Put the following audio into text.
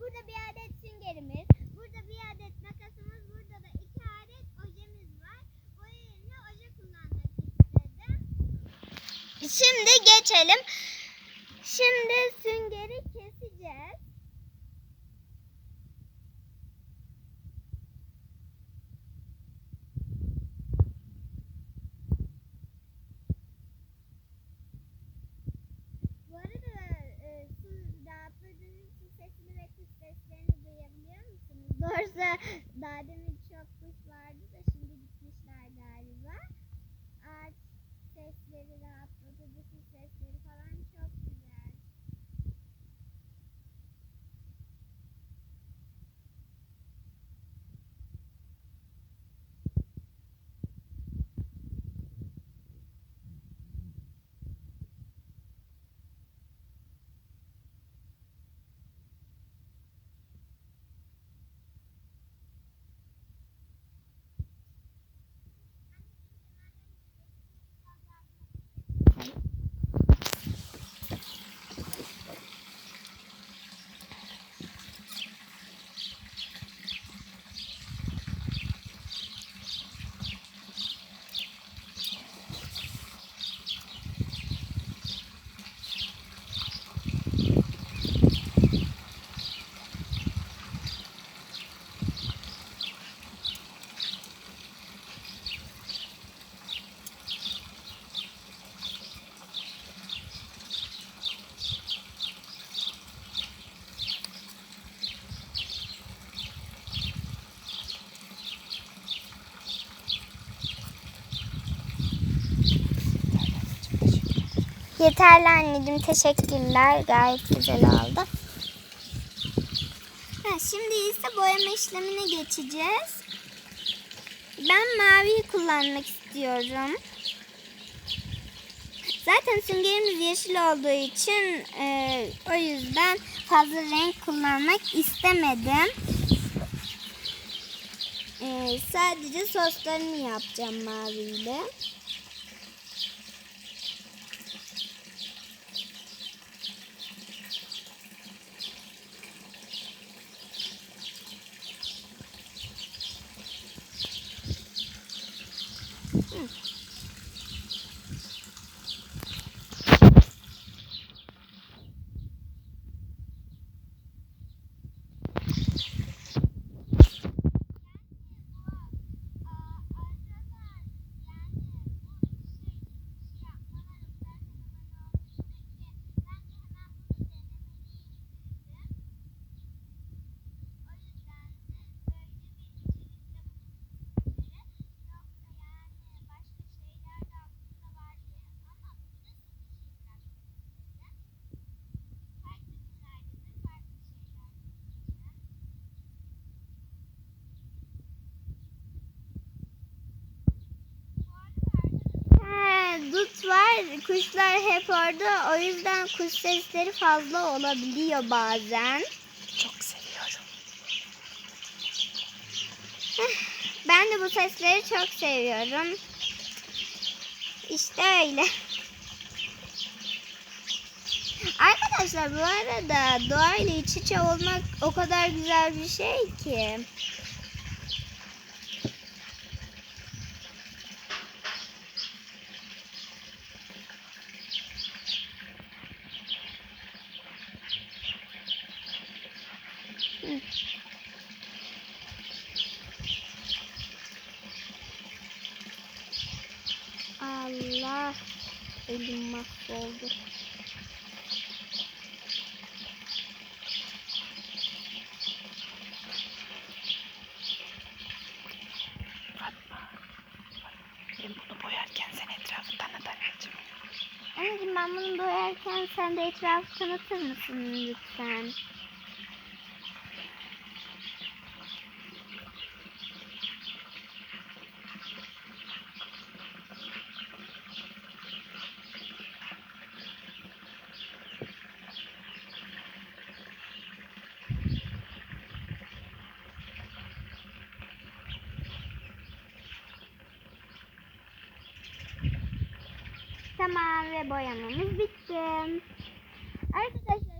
burada bir adet süngerimiz, burada bir adet makasımız, burada da iki adet ojemiz var. Boya yerine oje kullanmak istedim. Şimdi geçelim. Şimdi süngeri keseceğiz. Bu arada e, su rahatladığınız su sesini ve kuş seslerini duyabiliyor musunuz? Doğrusu daha demin çok kuş vardı da şimdi gitmişler galiba. Ağaç sesleri rahatlatıcı su sesleri falan çok güzel. Yeterli anneciğim teşekkürler. Gayet güzel oldu. Ha, şimdi ise boyama işlemine geçeceğiz. Ben maviyi kullanmak istiyorum. Zaten süngerimiz yeşil olduğu için e, o yüzden fazla renk kullanmak istemedim. E, sadece soslarını yapacağım maviyle. Dut var. Kuşlar hep orada. O yüzden kuş sesleri fazla olabiliyor bazen. Çok seviyorum. Ben de bu sesleri çok seviyorum. İşte öyle. Arkadaşlar bu arada doğayla iç içe olmak o kadar güzel bir şey ki. Allah elim mahvoldu. Anneciğim ben bunu boyarken sen de etrafı tanıtır mısın lütfen? Tamam ve boyamamız bitti. Arkadaşlar